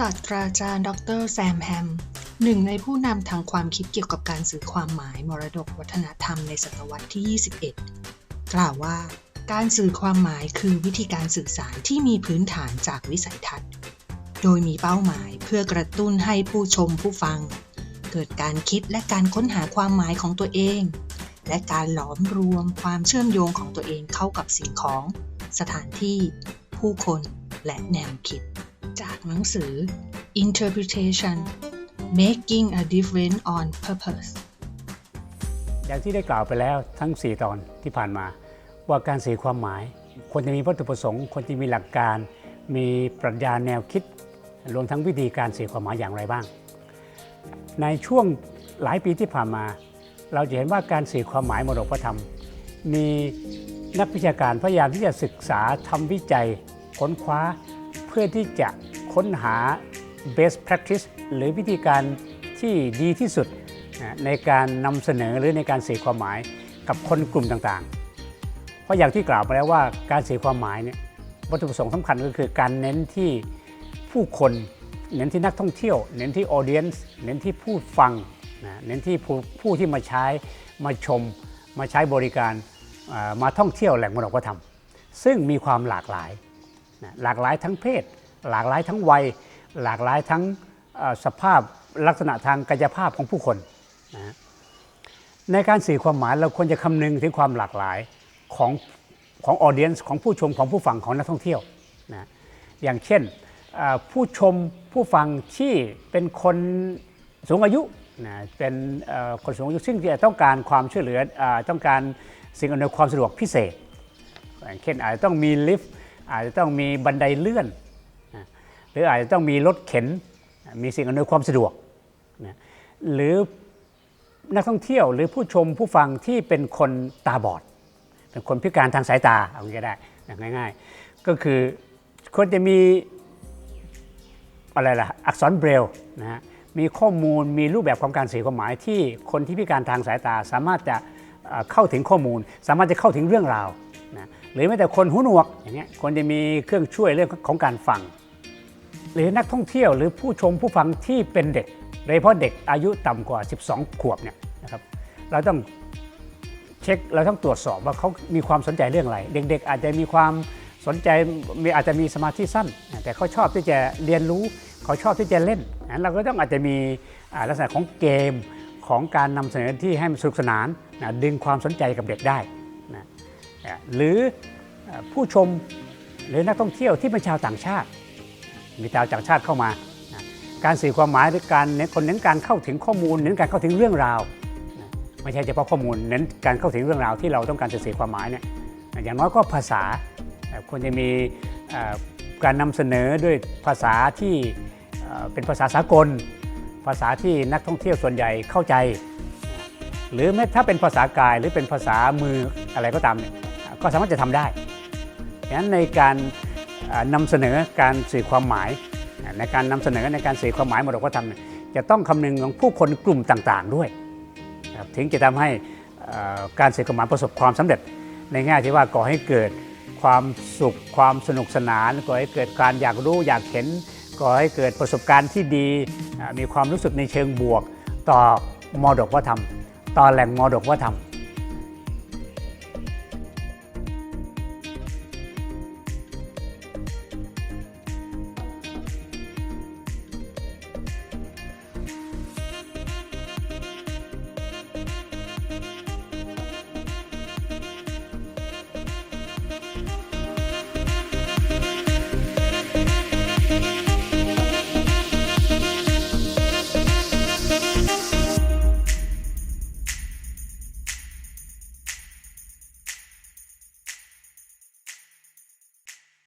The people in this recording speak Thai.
ศาสตราจารย์ ดรแซมแฮม หนึ่งในผู้นำทางความคิดเกี่ยวกับการสื่อความหมายมรดกวัฒนธรรมในศตวรรษที่ 21 กล่าวว่า การสื่อความหมายคือวิธีการสื่อสารที่มีพื้นฐานจากวิสัยทัศน์ โดยมีเป้าหมายเพื่อกระตุ้นให้ผู้ชมผู้ฟัง เกิดการคิดและการค้นหาความหมายของตัวเอง และการหลอมรวมความเชื่อมโยงของตัวเองเข้ากับสิ่งของ สถานที่ ผู้คนและแนวคิด จากหนังสือ Interpretation Making a Difference on Purpose อย่างที่ได้กล่าวไปแล้วทั้ง 4 ตอนที่ผ่านมา ว่าการสื่อความหมายควรจะมีวัตถุประสงค์ควรจะมีหลักการ มีปรัชญาแนวคิด รวมทั้งวิธีการสื่อความหมายอย่างไรบ้าง ในช่วงหลายปีที่ผ่านมา เราจะเห็นว่าการสื่อความหมายมรดกพระธรรม มีนักวิชาการพยายามที่จะศึกษาทำวิจัยค้นคว้า เพื่อที่จะค้นหา best practice หรือวิธีการที่ดีที่สุดในการนำเสนอหรือในการสื่อความหมายกับคนกลุ่มต่างๆ เพราะอย่างที่กล่าวไปแล้วว่าการสื่อความหมายเนี่ยวัตถุประสงค์สำคัญก็คือการเน้นที่ผู้คน เน้นที่นักท่องเที่ยว เน้นที่ audience เน้นที่ผู้ฟังเน้นที่ผู้ผู้ที่มาใช้มาชม มาใช้บริการมาท่องเที่ยวแหล่งมรดกวัฒนธรรม ซึ่งมีความหลากหลาย นะหลากหลายทั้งเพศ หลากหลายทั้งวัย หลากหลายทั้งสภาพลักษณะทางกายภาพของผู้คนนะในการสื่อความหมายเราควรจะคำนึงถึงความหลากหลายของของออเดียนของผู้ชมของผู้ฟังของนักท่องเที่ยวนะอย่างเช่นผู้ชมผู้ฟังที่เป็นคนสูงอายุนะเป็นคนสูงอายุซึ่งจะต้องการความช่วยเหลือเออต้องการสิ่งอำนวยความสะดวกพิเศษอย่างเช่นอาจจะต้องมีลิฟต์ อาจจะต้องมีบันไดเลื่อนนะหรืออาจจะต้องมีรถเข็น มีสิ่งอำนวยความสะดวกนะหรือนักท่องเที่ยวหรือผู้ชมผู้ฟังที่เป็นคนตาบอด เป็นคนพิการทางสายตาเอางี้ก็ได้นะง่ายๆ ก็คือควรจะมีอะไรล่ะอักษรเบรลนะฮะมีข้อมูลมีรูปแบบของการสื่อความหมายที่คนที่พิการทางสายตาสามารถจะเอ่อเข้าถึงข้อมูล สามารถจะเข้าถึงเรื่องราวนะ หรือแม้แต่คนหูหนวกอย่างเงี้ยควรจะมีเครื่องช่วยเรื่องของการฟัง หรือนักท่องเที่ยวหรือผู้ชมผู้ฟังที่เป็นเด็กโดยเฉพาะเด็กอายุต่ำกว่า 12 ขวบเนี่ยนะครับเราต้องเช็คเราต้องตรวจสอบว่าเขามีความสนใจเรื่องอะไร เด็กๆ อาจจะมีความสนใจมีอาจจะมีสมาธิสั้น แต่เขาชอบที่จะเรียนรู้เขาชอบที่จะเล่นนั้นเราก็ต้องอาจจะมีลักษณะของเกมของการนำเสนอที่ให้มันสนุกสนานนะดึงความสนใจกับเด็กได้ หรือผู้ชมหรือนักท่องเที่ยวที่เป็นชาวต่างชาติ มีชาวต่างชาติเข้ามาการสื่อความหมายหรือการเน้นคนเน้นการเข้าถึงข้อมูลเน้นการเข้าถึงเรื่องราวไม่ใช่เฉพาะข้อมูลเน้นการเข้าถึงเรื่องราวที่เราต้องการจะสื่อความหมายเนี่ยอย่างน้อยก็ภาษาควรจะมีการนำเสนอด้วยภาษาที่เป็นภาษาสากล ภาษาที่นักท่องเที่ยวส่วนใหญ่เข้าใจ หรือแม้ถ้าเป็นภาษากายหรือเป็นภาษามืออะไรก็ตามเนี่ย ก็สามารถจะทำได้ดังนั้นในการเอ่อนำเสนอการสื่อความหมายในการนำเสนอในการสื่อความหมายมรดกวัฒนธรรมจะต้องคำนึงของผู้คนกลุ่มต่างๆ ด้วยถึงจะทำให้การสื่อความหมายประสบความสำเร็จ ในแง่ที่ว่าก่อให้เกิดความสุขความสนุกสนานก่อให้เกิดการอยากรู้อยากเห็นก่อให้เกิดประสบการณ์ที่ดี มีความรู้สึกในเชิงบวก ต่อมรดกวัฒนธรรม ต่อแหล่งมรดกวัฒนธรรม